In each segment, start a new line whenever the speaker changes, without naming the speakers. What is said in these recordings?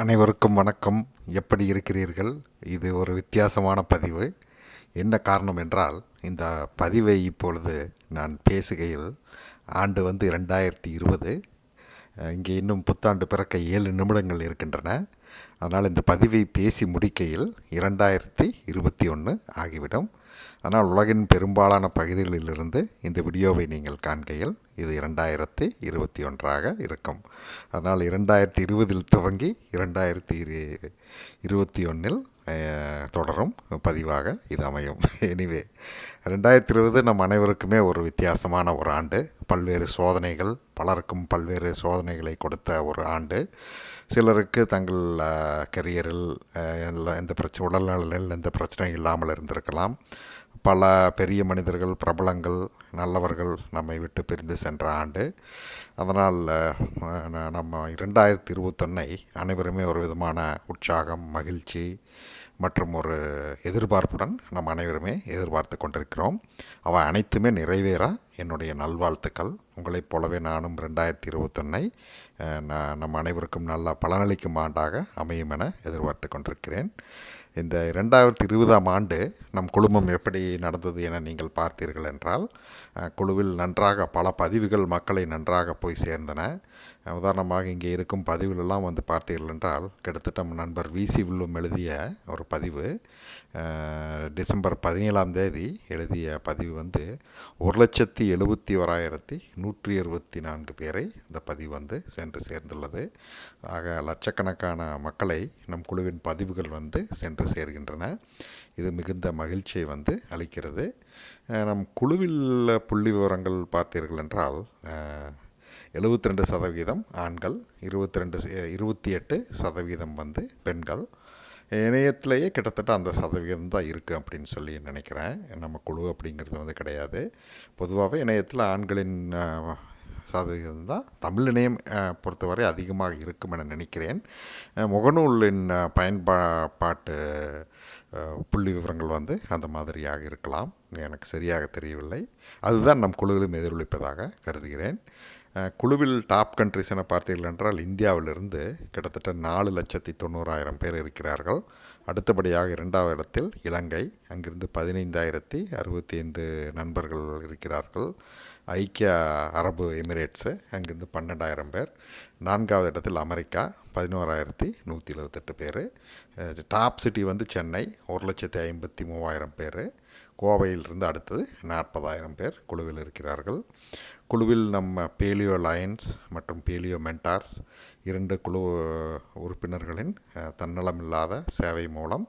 அனைவருக்கும் வணக்கம். எப்படி இருக்கிறீர்கள்? இது ஒரு வித்தியாசமான பதிவு. என்ன காரணம் என்றால் இந்த பதிவை இப்பொழுது நான் பேசுகையில் ஆண்டு வந்து ரெண்டாயிரத்தி இருபது. இங்கே இன்னும் புத்தாண்டு பிறக்க ஏழு நிமிடங்கள் இருக்கின்றன. அதனால் இந்த பதிவை பேசி முடிக்கையில் இரண்டாயிரத்தி இருபத்தி ஒன்று ஆகிவிடும். ஆனால் உலகின் பெரும்பாலான பகுதிகளிலிருந்து இந்த வீடியோவை நீங்கள் காண்கையில் இது இரண்டாயிரத்தி இருபத்தி ஒன்றாக இருக்கும். அதனால் இரண்டாயிரத்தி இருபதில் துவங்கி இரண்டாயிரத்தி இரு இருபத்தி ஒன்றில் தொடரும் பதிவாக இது அமையும். எனிவே ரெண்டாயிரத்தி இருபது நம் அனைவருக்குமே ஒரு வித்தியாசமான ஒரு ஆண்டு. பல்வேறு சோதனைகள் பலருக்கும் பல்வேறு சோதனைகளை கொடுத்த ஒரு ஆண்டு. சிலருக்கு தங்கள் கரியரில் எந்த பிரச்சனை உடல்நலில் எந்த பிரச்சனையும் இல்லாமல் இருந்திருக்கலாம். பல பெரிய மனிதர்கள் பிரபலங்கள் நல்லவர்கள் நம்மை விட்டு பிரிந்து சென்ற ஆண்டு. அதனால் நம்ம இரண்டாயிரத்தி இருபத்தொன்னை அனைவருமே ஒரு விதமான உற்சாகம் மகிழ்ச்சி மற்றும் ஒரு எதிர்பார்ப்புடன் நம் அனைவருமே எதிர்பார்த்து கொண்டிருக்கிறோம். அவை அனைத்துமே நிறைவேற என்னுடைய நல்வாழ்த்துக்கள். உங்களைப் போலவே நானும் ரெண்டாயிரத்தி இருபத்தொன்னை நம் அனைவருக்கும் நல்ல பலனளிக்கும் ஆண்டாக அமையும் என எதிர்பார்த்து கொண்டிருக்கிறேன். இந்த ரெண்டாயிரத்தி இருபதாம் ஆண்டு நம் குழுமம் எப்படி நடந்தது என நீங்கள் பார்த்தீர்கள் என்றால் குழுவில் நன்றாக பல பதிவுகள் மக்களை நன்றாக போய் சேர்ந்தன. உதாரணமாக இங்கே இருக்கும் பதிவுகளெல்லாம் வந்து பார்த்தீர்கள் என்றால் கிட்டத்தட்ட நண்பர் விசி வில்லும் எழுதிய ஒரு பதிவு. டிசம்பர் பதினேழாம் தேதி எழுதிய பதிவு வந்து ஒரு லட்சத்தி எழுபத்தி ஓராயிரத்தி நூற்றி அறுபத்தி நான்கு பேரை இந்த பதிவு வந்து சென்று சேர்ந்துள்ளது. ஆக லட்சக்கணக்கான மக்களை நம் குழுவின் பதிவுகள் வந்து சென்று சேர்கின்றன. இது மிகுந்த மகிழ்ச்சியை வந்து அளிக்கிறது. நம் குழுவில் புள்ளி விவரங்கள் பார்த்தீர்கள் என்றால் எழுபத்தி ரெண்டு சதவீதம் ஆண்கள் இருபத்தி ரெண்டு இருபத்தி எட்டு சதவீதம் வந்து பெண்கள். இணையத்திலேயே கிட்டத்தட்ட அந்த சதவீதம் தான் இருக்குது அப்படின்னு சொல்லி நினைக்கிறேன். நம்ம குழு அப்படிங்கிறது வந்து கிடையாது. பொதுவாகவே இணையத்தில் ஆண்களின் சதவீதம் தான். தமிழ் இணையம் பொறுத்தவரை அதிகமாக இருக்கும் என நினைக்கிறேன். முகநூலின் பயன்பா பாட்டு புள்ளி விவரங்கள் வந்து அந்த மாதிரியாக இருக்கலாம். எனக்கு சரியாக தெரியவில்லை. அதுதான் நம் குழுவிலும் எதிரொலிப்பதாக கருதுகிறேன். குழுவில் டாப் கண்ட்ரிஸ் என பார்த்தீர்கள் என்றால் இந்தியாவிலிருந்து கிட்டத்தட்ட நாலு லட்சத்தி தொண்ணூறாயிரம் பேர் இருக்கிறார்கள். அடுத்தபடியாக இரண்டாவது இடத்தில் இலங்கை அங்கிருந்து பதினைந்தாயிரத்தி அறுபத்தி ஐந்து நண்பர்கள் இருக்கிறார்கள். ஐக்கிய அரபு எமிரேட்ஸு அங்கிருந்து பன்னெண்டாயிரம் பேர். நான்காவது இடத்தில் அமெரிக்கா பதினோராயிரத்தி நூற்றி எழுபத்தெட்டு பேர். டாப் சிட்டி வந்து சென்னை ஒரு லட்சத்தி ஐம்பத்தி மூவாயிரம் பேர். கோவையிலிருந்து அடுத்தது நாற்பதாயிரம் பேர் குழுவில் இருக்கிறார்கள். குழுவில் நம்ம பேலியோ லயன்ஸ் மற்றும் பேலியோ மென்டார்ஸ் இரண்டு குழு உறுப்பினர்களின் தன்னலமில்லாத சேவை மூலம்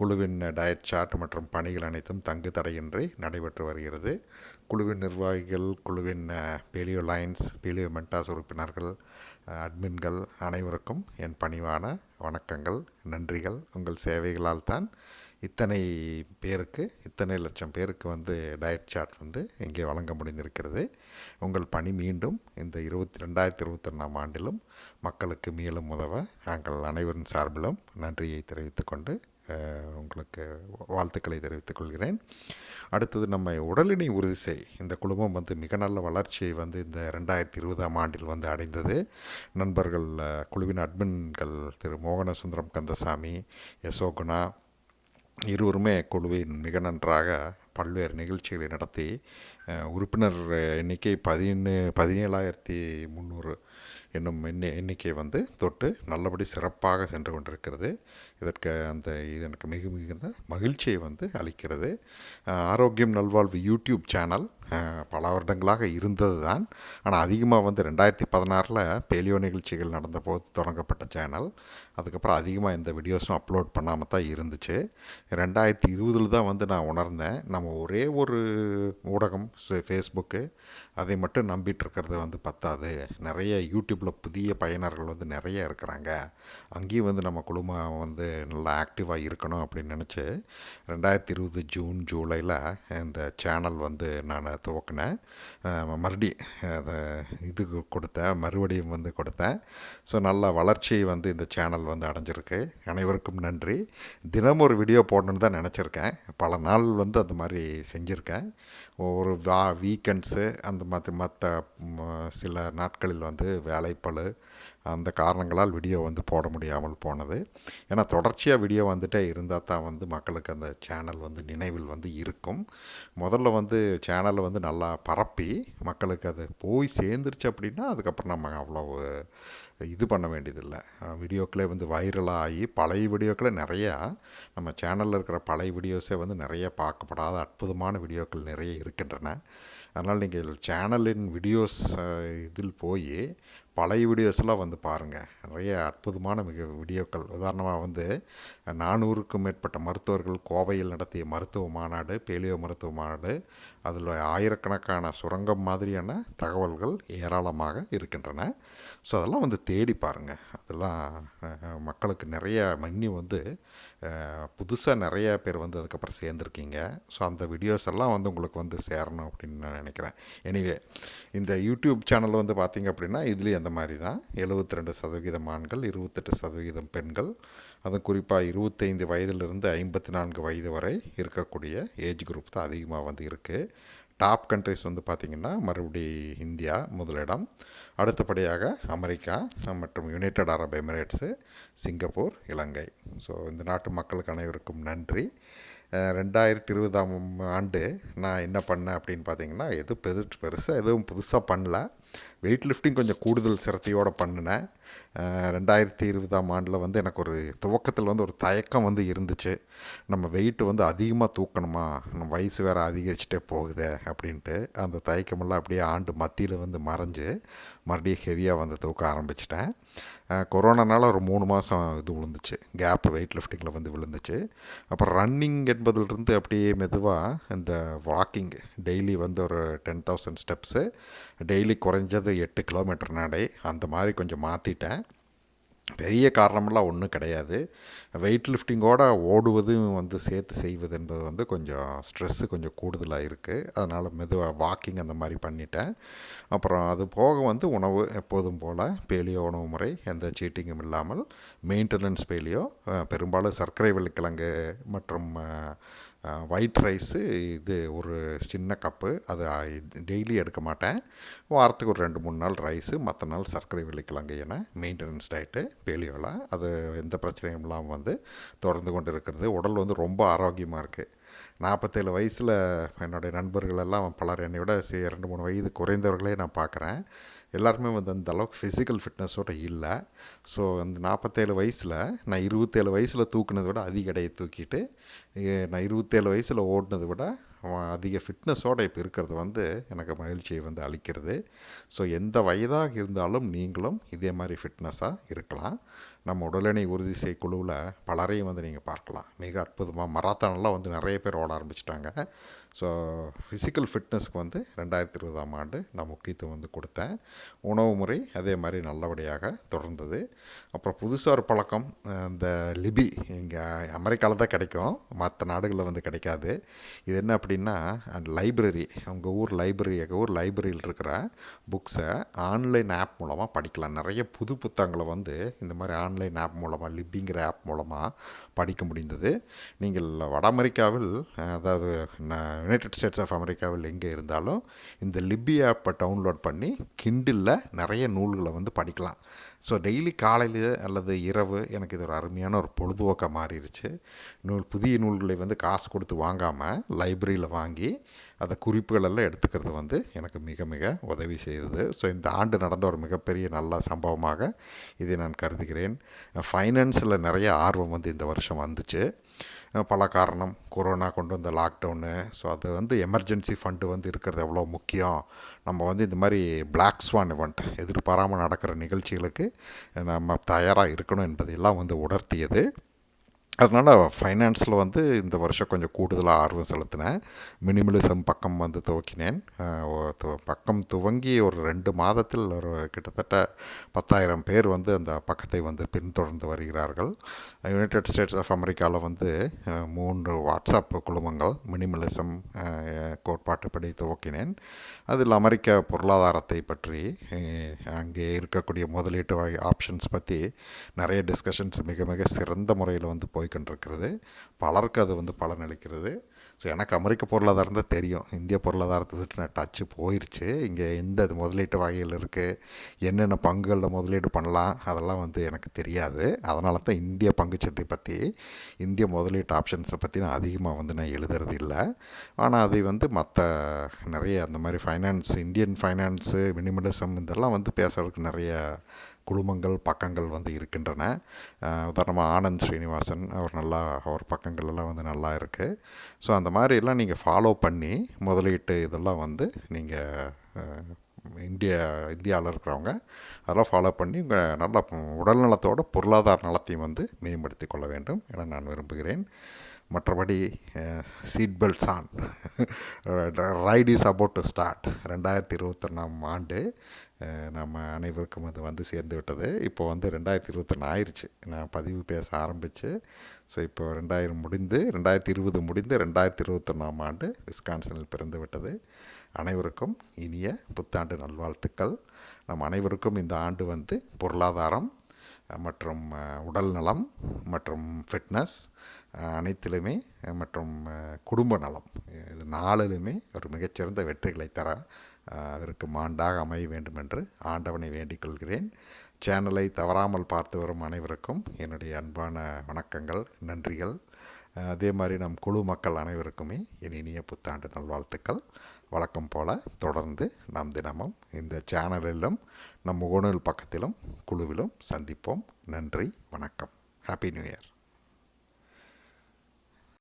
குழுவின் டயட் சார்ட் மற்றும் பணிகள் அனைத்தும் தங்கு தடையின்றி நடைபெற்று வருகிறது. குழுவின் நிர்வாகிகள் குழுவின் பேலியோ லைன்ஸ் பேலியோ மென்டாஸ் உறுப்பினர்கள் அட்மின்கள் அனைவருக்கும் என் பணிவான வணக்கங்கள் நன்றிகள். உங்கள் சேவைகளால் தான் இத்தனை பேருக்கு இத்தனை லட்சம் பேருக்கு வந்து டயட் சார்ட் வந்து இங்கே வழங்க முடிந்திருக்கிறது. உங்கள் பணி மீண்டும் இந்த இருபத்தி ரெண்டாயிரத்தி இருபத்தொன்னாம் ஆண்டிலும் மக்களுக்கு மேலும் உதவ நாங்கள் அனைவரின் சார்பிலும் நன்றியை தெரிவித்துக்கொண்டு உங்களுக்கு வாழ்த்துக்களை தெரிவித்துக் கொள்கிறேன். அடுத்தது நம்ம உடலினை உறுதி செய். இந்த குழுமம் வந்து மிக நல்ல வளர்ச்சியை வந்து இந்த ரெண்டாயிரத்தி இருபதாம் ஆண்டில் வந்து அடைந்தது. நண்பர்கள் குழுவின் அட்மின்கள் திரு மோகன சுந்தரம் கந்தசாமி யசோகுணா இருவருமே குழுவின் மிக நன்றாக பல்வேறு நிகழ்ச்சிகளை நடத்தி உறுப்பினர் எண்ணிக்கை பதினு பதினேழாயிரத்தி முந்நூறு என்னும் எண்ணி எண்ணிக்கை வந்து தொட்டு நல்லபடி சிறப்பாக சென்று கொண்டிருக்கிறது. இதற்கு அந்த இது எனக்கு மிக மிகுந்த மகிழ்ச்சியை வந்து அளிக்கிறது. ஆரோக்கியம் நல்வாழ்வு யூடியூப் சேனல் பல வருடங்களாக இருந்தது தான் ஆனால் அதிகமாக வந்து ரெண்டாயிரத்தி பதினாறில் பேலியோ நிகழ்ச்சிகள் நடந்த போது தொடங்கப்பட்ட சேனல். அதுக்கப்புறம் அதிகமாக இந்த வீடியோஸும் அப்லோட் பண்ணாமல் தான் இருந்துச்சு. ரெண்டாயிரத்தி இருபதில் தான் வந்து நான் உணர்ந்தேன். நம்ம ஒரே ஒரு ஊடகம் ஃபேஸ்புக்கு அதை மட்டும் நம்பிட்டு இருக்கிறது வந்து பத்தாது. நிறைய யூடியூப் யூடியூப்பில் புதிய பயனர்கள் வந்து நிறைய இருக்கிறாங்க. அங்கேயும் வந்து நம்ம குழுமம் வந்து நல்லா ஆக்டிவாக இருக்கணும் அப்படின்னு நினச்சி ரெண்டாயிரத்தி இருபது ஜூன் ஜூலையில் இந்த சேனல் வந்து நான் துவக்கினேன். மறுபடி அதை இது கொடுத்தேன் மறுபடியும் வந்து கொடுத்தேன். ஸோ நல்ல வளர்ச்சி வந்து இந்த சேனல் வந்து அடைஞ்சிருக்கு. அனைவருக்கும் நன்றி. தினமும் ஒரு வீடியோ போடணுன்னு தான் நினச்சிருக்கேன். பல நாள் வந்து அந்த மாதிரி செஞ்சுருக்கேன். ஒரு வா வீக்கெண்ட்ஸு அந்த மாதிரி மற்ற சில நாட்களில் வந்து வேலை வாய்ப்புகள் அந்த காரணங்களால் வீடியோ வந்து போட முடியாமல் போனது. ஏன்னா தொடர்ச்சியாக வீடியோ வந்துட்டே இருந்தால் தான் வந்து மக்களுக்கு அந்த சேனல் வந்து நினைவில் வந்து இருக்கும். முதல்ல வந்து சேனலை வந்து நல்லா பரப்பி மக்களுக்கு அது போய் சேர்ந்துருச்சு அப்படின்னா அதுக்கப்புறம் நம்ம அவ்வளோ இது பண்ண வேண்டியதில்லை. வீடியோக்களே வந்து வைரலாக ஆகி பழைய வீடியோக்களே நிறையா நம்ம சேனலில் இருக்கிற பழைய வீடியோஸே வந்து நிறைய பார்க்கப்படாத அற்புதமான வீடியோக்கள் நிறைய இருக்கின்றன. அதனால் நீங்கள் சேனலின் வீடியோஸ் இதில் போய் பழைய வீடியோஸ்லாம் வந்து பாருங்கள் நிறைய அற்புதமான மிக வீடியோக்கள். உதாரணமாக வந்து நானூறுக்கும் மேற்பட்ட மருத்துவர்கள் கோவையில் நடத்திய மருத்துவ மாநாடு பேலியோ மருத்துவ மாநாடு அதில் ஆயிரக்கணக்கான சுரங்கம் மாதிரியான தகவல்கள் ஏராளமாக இருக்கின்றன. ஸோ அதெல்லாம் வந்து தேடி பாருங்கள் அதெல்லாம் மக்களுக்கு நிறைய மன்னி வந்து புதுசாக நிறைய பேர் வந்து அதுக்கப்புறம் சேர்ந்துருக்கீங்க. ஸோ அந்த வீடியோஸ் எல்லாம் வந்து உங்களுக்கு வந்து சேரணும் அப்படின்னு நான் நினைக்கிறேன். எனிவே இந்த யூடியூப் சேனல் வந்து பார்த்தீங்க அப்படின்னா இதுலேயும் அந்த மாதிரி தான். எழுபத்தி ரெண்டு சதவீதம் ஆண்கள் இருபத்தெட்டு சதவீதம் பெண்கள். அதுவும் குறிப்பாக இருபத்தைந்து வயதிலிருந்து ஐம்பத்தி நான்கு வயது வரை இருக்கக்கூடிய ஏஜ் குரூப் தான் அதிகமாக வந்து இருக்குது டாப் கண்ட்ரிஸ் வந்து பார்த்திங்கன்னா மறுபடி இந்தியா முதலிடம். அடுத்தபடியாக அமெரிக்கா மற்றும் United Arab Emirates Singapore Ilangai. So இந்த நாட்டு மக்களுக்கு அனைவருக்கும் நன்றி. ரெண்டாயிரத்தி இருபதாம் ஆண்டு நான் என்ன பண்ணேன் அப்படின்னு பார்த்தீங்கன்னா எதுவும் பெரு பெருசாக எதுவும் புதுசாக பண்ணல. வெயிட் லிஃப்டிங் கொஞ்சம் கூடுதல் சிரத்தையோடு பண்ணினேன். ரெண்டாயிரத்தி இருபதாம் ஆண்டில் வந்து எனக்கு ஒரு துவக்கத்தில் வந்து ஒரு தயக்கம் வந்து இருந்துச்சு. நம்ம வெயிட் வந்து அதிகமாக தூக்கணுமா? நம்ம வயசு வேறு அதிகரிச்சுட்டே போகுதே அப்படின்ட்டு அந்த தயக்கமெல்லாம் அப்படியே ஆண்டு மத்தியில் வந்து மறைஞ்சு மறுபடியும் ஹெவியாக வந்து தூக்க ஆரம்பிச்சிட்டேன். கொரோனானால் கொரோனானால ஒரு மூணு மாதம் இது விழுந்துச்சு. கேப் வெயிட் லிஃப்டிங்கில் வந்து விழுந்துச்சு. அப்புறம் ரன்னிங் என்பதிலிருந்து அப்படியே மெதுவாக இந்த வாக்கிங் டெய்லி வந்து ஒரு டென் தௌசண்ட் ஸ்டெப்ஸு டெய்லி குறைஞ்சது எட்டு கிலோமீட்டர் நடை அந்த மாதிரி கொஞ்சம் மாற்றிட்டேன் பெரிய காரணமெல்லாம் ஒன்றும் கிடையாது. வெயிட் லிஃப்டிங்கோட ஓடுவதும் வந்து சேர்த்து செய்வது என்பது வந்து கொஞ்சம் ஸ்ட்ரெஸ்ஸு கொஞ்சம் கூடுதலாக இருக்குது அதனால் மெதுவாக வாக்கிங் அந்த மாதிரி பண்ணிட்டேன். அப்புறம் அது போக வந்து உணவு எப்போதும் போல் பேலியோ உணவு முறை எந்த சீட்டிங்கும் இல்லாமல் மெயின்டெனன்ஸ் பேலியோ பெரும்பாலும் சர்க்கரை வெள்ளிக்கிழங்கு மற்றும் ஒயிட் ரைஸு இது ஒரு சின்ன கப்பு அது டெய்லி எடுக்க மாட்டேன். வாரத்துக்கு ஒரு ரெண்டு மூணு நாள் ரைஸு மற்ற நாள் சர்க்கரை வெள்ளிக்கிழங்கு என மெயின்டெனன்ஸ் டயட்டு பேலியோவில் அது எந்த பிரச்சனையும் இல்லாமல் வந்து தொடர்ந்து கொண்டு இருக்கிறது. உடல் வந்து ரொம்ப ஆரோக்கியமாக இருக்குது நாற்பத்தேழு வயசில் என்னுடைய நண்பர்கள் எல்லாம் பலர் என்னை விட சி- ரெண்டு மூணு வயது குறைந்தவர்களே நான் பார்க்குறேன். எல்லாருமே வந்து அந்த அளவுக்கு ஃபிசிக்கல் ஃபிட்னஸோடு இல்லை. ஸோ அந்த நாற்பத்தேழு வயசில் நான் இருபத்தேழு வயசில் தூக்குனதை விட அதிக எடையை தூக்கிட்டு நான் இருபத்தேழு வயசில் ஓடினதை விட அவன் அதிக ஃபிட்னஸோடு இப்போ இருக்கிறது வந்து எனக்கு மகிழ்ச்சியை வந்து அளிக்கிறது. ஸோ எந்த வயதாக இருந்தாலும் நீங்களும் இதே மாதிரி ஃபிட்னஸாக இருக்கலாம். நம்ம உடலினை உறுதி செய்ய குழுவில் பலரையும் வந்து நீங்கள் பார்க்கலாம். மிக அற்புதமாக மராத்தானெல்லாம் வந்து நிறைய பேர் ஓட ஆரம்பிச்சிட்டாங்க. ஸோ ஃபிசிக்கல் ஃபிட்னஸ்க்கு வந்து ரெண்டாயிரத்தி இருபதாம் ஆண்டு நான் முக்கியத்துவம் வந்து கொடுத்தேன். உணவு முறை அதே மாதிரி நல்லபடியாக தொடர்ந்தது. அப்புறம் புதுசாக ஒரு பழக்கம் இந்த லிபி இங்கே அமெரிக்காவில் தான் கிடைக்கும். மற்ற நாடுகளில் வந்து கிடைக்காது. இது என்ன அப்படி அப்படின்னா லைப்ரரி உங்கள் ஊர் லைப்ரரி எங்கள் ஊர் லைப்ரரியில் இருக்கிற புக்ஸை ஆன்லைன் ஆப் மூலமாக படிக்கலாம். நிறைய புது புத்தகங்களை வந்து இந்த மாதிரி ஆன்லைன் ஆப் மூலமாக லிப்பிங்கிற ஆப் மூலமாக படிக்க முடிந்தது. நீங்கள் வட அமெரிக்காவில் அதாவது யுனைடெட் ஸ்டேட்ஸ் ஆஃப் அமெரிக்காவில் எங்கே இருந்தாலும் இந்த லிப்பி ஆப்பை டவுன்லோட் பண்ணி கிண்டிலில் நிறைய நூல்களை வந்து படிக்கலாம். ஸோ டெய்லி காலையில் அல்லது இரவு எனக்கு இது ஒரு அருமையான ஒரு பொழுதுபோக்காக மாறிடுச்சு. நூல் புதிய நூல்களை வந்து காசு கொடுத்து வாங்காமல் லைப்ரரியில் வாங்கி அதை குறிப்புகள் எல்லாம் எடுத்துக்கிறது வந்து எனக்கு மிக மிக உதவி செய்தது. ஸோ இந்த ஆண்டு நடந்த ஒரு மிகப்பெரிய நல்ல சம்பவமாக இதை நான் கருதுகிறேன். ஃபைனான்ஸில் நிறைய ஆர்வம் வந்து இந்த வருஷம் வந்துச்சு. பல காரணம். கொரோனா கொண்டு வந்த லாக்டவுனு ஸோ அது வந்து எமர்ஜென்சி ஃபண்டு வந்து இருக்கிறது எவ்வளோ முக்கியம். நம்ம வந்து இந்த மாதிரி பிளாக் ஸ்வான் இவெண்ட் எதிர்பாராமல் நடக்கிற நிகழ்ச்சிகளுக்கு நம்ம தயாராக இருக்கணும் என்பதையெல்லாம் வந்து உணர்த்தியது. அதனால் ஃபைனான்ஸில் வந்து இந்த வருஷம் கொஞ்சம் கூடுதலாக ஆர்வம் செலுத்தினேன். மினிமலிசம் பக்கம் வந்து துவக்கினேன். பக்கம் துவங்கி ஒரு ரெண்டு மாதத்தில் ஒரு கிட்டத்தட்ட பத்தாயிரம் பேர் வந்து அந்த பக்கத்தை வந்து பின்தொடர்ந்து வருகிறார்கள். யுனைடெட் ஸ்டேட்ஸ் ஆஃப் அமெரிக்காவில் வந்து மூன்று வாட்ஸ்அப் குழுமங்கள் மினிமலிசம் கோட்பாட்டுப்படி துவக்கினேன். அதில் அமெரிக்க பொருளாதாரத்தை பற்றி அங்கே இருக்கக்கூடிய முதலீட்டு வகை ஆப்ஷன்ஸ் பற்றி நிறைய டிஸ்கஷன்ஸ் மிக மிக சிறந்த முறையில் வந்து போய் கொண்டிருக்கிறது. பலருக்கு அது வந்து பலனளிக்கிறது ஸோ எனக்கு அமெரிக்க பொருளாதாரம் தான் தெரியும். இந்திய பொருளாதாரத்தை விட்டு நான் டச்சு போயிடுச்சு இங்கே எந்த இது முதலீட்டு வகைகள் இருக்குது என்னென்ன பங்குகளில் முதலீடு பண்ணலாம்? அதெல்லாம் வந்து எனக்கு தெரியாது. அதனால தான் இந்திய பங்குச்சத்தை பற்றி இந்திய முதலீட்டு ஆப்ஷன்ஸை பற்றி நான் அதிகமாக வந்து நான் எழுதுறது இல்லை. ஆனால் அதை வந்து மற்ற நிறைய அந்த மாதிரி ஃபைனான்ஸ் இந்தியன் ஃபைனான்ஸு மினிமலிசம் இதெல்லாம் வந்து பேசுகிறதுக்கு நிறைய குழுமங்கள் பக்கங்கள் வந்து இருக்கின்றன. உதாரணமாக ஆனந்த் ஸ்ரீனிவாசன் அவர் நல்லா அவர் பக்கங்கள் எல்லாம் வந்து நல்லா இருக்குது ஸோ அந்த மாதிரி எல்லாம் நீங்கள் ஃபாலோ பண்ணி முதலீட்டு இதெல்லாம் வந்து நீங்கள் இந்தியா இந்தியாவில் இருக்கிறவங்க அதெல்லாம் ஃபாலோ பண்ணி உங்கள் நல்ல உடல்நலத்தோட பொருளாதார நலத்தையும் வந்து மேம்படுத்தி கொள்ள வேண்டும் என நான் விரும்புகிறேன். மற்றபடி seat belts on right is about to start ரெண்டாயிரத்தி இருபத்தொன்னாம் ஆண்டு நம்ம அனைவருக்கும் அது வந்து சேர்ந்து விட்டது. இப்போ வந்து ரெண்டாயிரத்தி இருபத்தொன்று ஆயிடுச்சு நான் பதிவு பேச ஆரம்பித்து ஸோ இப்போ ரெண்டாயிரம் முடிந்து ரெண்டாயிரத்தி இருபது முடிந்து ரெண்டாயிரத்தி இருபத்தொன்னாம் ஆண்டு விஸ்கான்சனில் பிறந்து விட்டது. அனைவருக்கும் இனிய புத்தாண்டு நல்வாழ்த்துக்கள். நம் அனைவருக்கும் இந்த ஆண்டு வந்து பொருளாதாரம் மற்றும் உடல் நலம் மற்றும் ஃபிட்னஸ் அனைத்திலுமே மற்றும் குடும்ப நலம். இது நாளிலுமே ஒரு மிகச்சிறந்த வெற்றிகளை தர அஹ், மாண்டாக ஆண்டாக அமைய வேண்டும் என்று ஆண்டவனை வேண்டிக் கொள்கிறேன். சேனலை தவறாமல் பார்த்து வரும் அனைவருக்கும் என்னுடைய அன்பான வணக்கங்கள் நன்றிகள். அதே மாதிரி நம் குழு மக்கள் அனைவருக்குமே என் இனிய புத்தாண்டு நல்வாழ்த்துக்கள். வழக்கம் போல் தொடர்ந்து நாம் தினமும் இந்த சேனலிலும் நம் முகநூல் பக்கத்திலும் குழுவிலும் சந்திப்போம். நன்றி வணக்கம். Happy new year